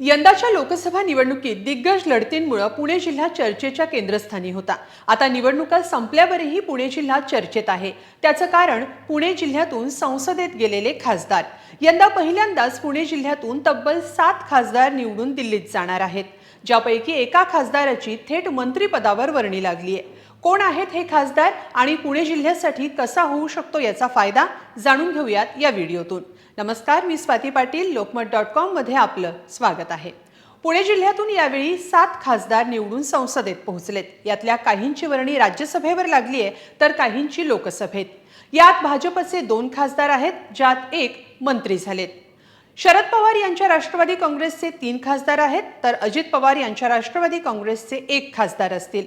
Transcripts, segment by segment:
यंदाच्या लोकसभा निवडणुकीत दिग्गज लढतींमुळे पुणे जिल्हा चर्चेच्या केंद्रस्थानी होता. आता निवडणुका संपल्यावरही पुणे जिल्हा चर्चेत आहे. त्याचं कारण पुणे जिल्ह्यातून संसदेत गेलेले खासदार. यंदा पहिल्यांदाच पुणे जिल्ह्यातून तब्बल सात खासदार निवडून दिल्लीत जाणार आहेत. ज्यापैकी एका खासदाराची थेट मंत्रिपदावर वर्णी लागली आहे कोण आहेत हे खासदार आणि पुणे जिल्ह्यासाठी कसा होऊ शकतो याचा फायदा जाणून घेऊयात या व्हिडिओतून. नमस्कार मी स्वाती पाटील लोकमत डॉट कॉममध्ये आपलं स्वागत आहे. पुणे जिल्ह्यातून यावेळी सात खासदार निवडून संसदेत पोहोचलेत. यातल्या काहींची वर्णी राज्यसभेवर लागली आहे तर काहींची लोकसभेत. यात भाजपचे दोन खासदार आहेत ज्यात एक मंत्री झालेत. शरद पवार यांच्या राष्ट्रवादी काँग्रेसचे तीन खासदार आहेत तर अजित पवार यांच्या राष्ट्रवादी काँग्रेसचे एक खासदार असतील.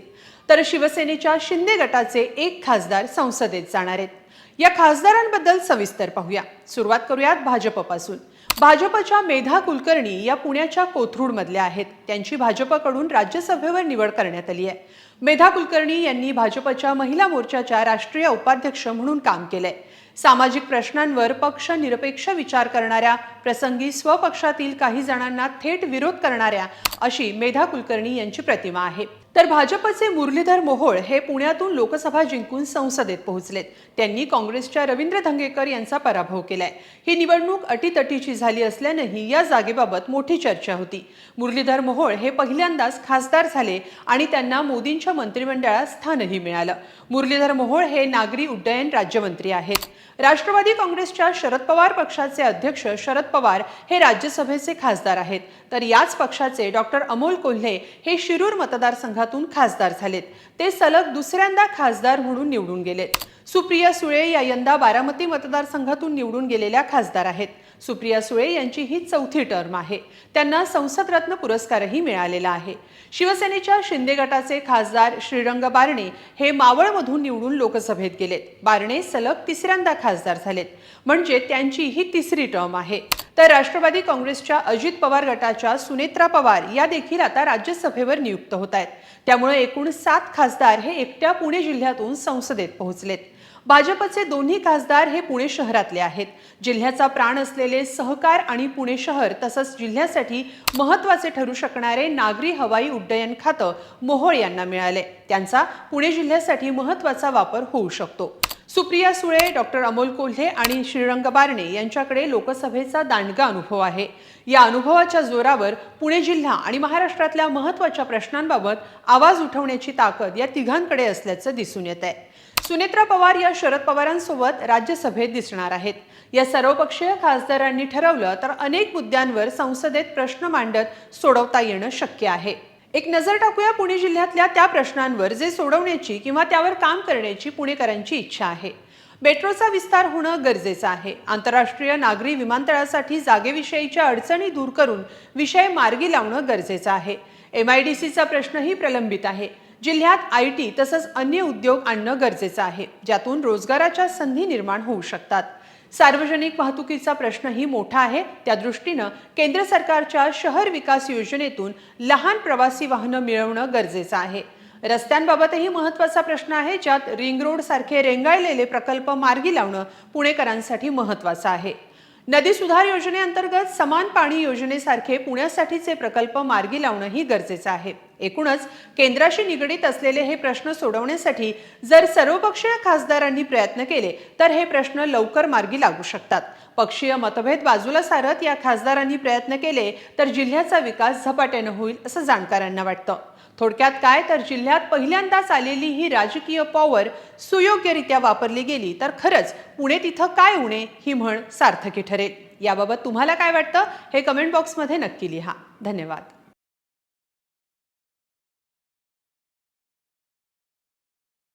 तर शिवसेनेच्या शिंदे गटाचे एक खासदार संसदेत जाणार आहेत. या खासदारांबद्दल सविस्तर पाहूया. सुरुवात करूयात भाजपपासून. भाजपच्या मेधा कुलकर्णी या पुण्याच्या कोथरूडमधल्या आहेत. त्यांची भाजपकडून राज्यसभेवर निवड करण्यात आली आहे. मेधा कुलकर्णी यांनी भाजपच्या महिला मोर्चाच्या राष्ट्रीय उपाध्यक्ष म्हणून काम केलंय. सामाजिक प्रश्नांवर पक्ष निरपेक्ष विचार करणाऱ्या प्रसंगी स्वपक्षातील काही जणांना थेट विरोध करणाऱ्या अशी मेधा कुलकर्णी यांची प्रतिमा आहे. तर भाजपचे मुरलीधर मोहोळ हे पुण्यातून लोकसभा जिंकून संसदेत पोहोचलेत. त्यांनी काँग्रेसच्या रवींद्र धंगेकर यांचा पराभव केलाय. ही निवडणूक अटीतटीची झाली असल्यानंही या जागेबाबत मोठी चर्चा होती. मुरलीधर मोहोळ हे पहिल्यांदाच खासदार झाले आणि त्यांना मोदींच्या मंत्रिमंडळात स्थानही मिळालं. मुरलीधर मोहोळ हे नागरी उड्डयन राज्यमंत्री आहेत. राष्ट्रवादी काँग्रेसच्या शरद पवार पक्षाचे अध्यक्ष शरद पवार हे राज्यसभेचे खासदार आहेत. तर याच पक्षाचे डॉक्टर अमोल कोल्हे हे शिरूर मतदारसंघातून खासदार झालेत. ते सलग दुसऱ्यांदा खासदार म्हणून निवडून गेलेत. सुप्रिया सुळे या यंदा बारामती मतदारसंघातून निवडून गेलेल्या खासदार आहेत. सुप्रिया सुळे यांची ही चौथी टर्म आहे. त्यांना संसदरत्न पुरस्कारही मिळालेला आहे. शिवसेनेच्या शिंदे गटाचे खासदार श्रीरंग बारणे हे मावळमधून निवडून लोकसभेत गेलेत. बारणे सलग तिसऱ्यांदा खासदार झालेत. म्हणजे त्यांची ही तिसरी टर्म आहे. तर राष्ट्रवादी काँग्रेसच्या अजित पवार गटाच्या सुनेत्रा पवार या देखील आता राज्यसभेवर नियुक्त होत आहेत. त्यामुळे एकूण सात खासदार हे एकट्या पुणे जिल्ह्यातून संसदेत पोहोचलेत. भाजपचे दोन्ही खासदार हे पुणे शहरातले आहेत. जिल्ह्याचा प्राण असलेले सहकार आणि पुणे शहर तसंच जिल्ह्यासाठी महत्त्वाचे ठरू शकणारे नागरी हवाई उड्डयन खातं मोहोळ यांना मिळाले. त्यांचा पुणे जिल्ह्यासाठी महत्त्वाचा वापर होऊ शकतो. सुप्रिया सुळे डॉक्टर अमोल कोल्हे आणि श्रीरंग बारणे यांच्याकडे लोकसभेचा दांडगा अनुभव आहे. या अनुभवाच्या जोरावर पुणे जिल्हा आणि महाराष्ट्रातल्या महत्त्वाच्या प्रश्नांबाबत आवाज उठवण्याची ताकद या तिघांकडे असल्याचं दिसून येत आहे. सुनेत्रा पवार या शरद पवारांसोबत राज्यसभेत दिसणार आहेत. या सर्वपक्षीय खासदारांनी ठरवलं तर अनेक मुद्द्यांवर संसदेत प्रश्न मांडत सोडवता येणं शक्य आहे. एक नजर टाकूया पुणे जिल्ह्यातल्या त्या प्रश्नांवर जे सोडवण्याची किंवा त्यावर काम करण्याची पुणेकरांची इच्छा आहे. मेट्रोचा विस्तार होणं गरजेचं आहे. आंतरराष्ट्रीय नागरी विमानतळासाठी जागेविषयीच्या अडचणी दूर करून विषय मार्गी लावणं गरजेचं आहे. एम आय डी सीचा प्रश्नही प्रलंबित आहे. जिल्ह्यात आय टी तसंच अन्य उद्योग आणणं गरजेचं आहे ज्यातून रोजगाराच्या संधी निर्माण होऊ शकतात. सार्वजनिक वाहतुकीचा प्रश्नही मोठा आहे. त्या दृष्टीनं केंद्र सरकारच्या शहर विकास योजनेतून लहान प्रवासी वाहनं मिळवणं गरजेचं आहे. रस्त्यांबाबतही महत्त्वाचा प्रश्न आहे ज्यात रिंग रोड सारखे रेंगाळलेले प्रकल्प मार्गी लावणं पुणेकरांसाठी महत्त्वाचं आहे. नदी सुधार योजनेअंतर्गत समान पाणी योजनेसारखे पुण्यासाठीचे प्रकल्प मार्गी लावणंही गरजेचं आहे. एकूणच केंद्राशी निगडीत असलेले हे प्रश्न सोडवण्यासाठी जर सर्वपक्षीय खासदारांनी प्रयत्न केले तर हे प्रश्न लवकर मार्गी लागू शकतात. पक्षीय मतभेद बाजूला सारत या खासदारांनी प्रयत्न केले तर जिल्ह्याचा विकास झपाट्यानं होईल असं जाणकारांना वाटतं. थोडक्यात काय? तर जिल्ह्यात पहिल्यांदाच आलेली ही राजकीय पॉवर सुयोग्यरित्या वापरली गेली तर खरंच पुणे तिथं काय उणे ही म्हण सार्थकी ठरेल. याबाबत तुम्हाला काय वाटतं? हे कमेंट बॉक्समध्ये नक्की लिहा. धन्यवाद.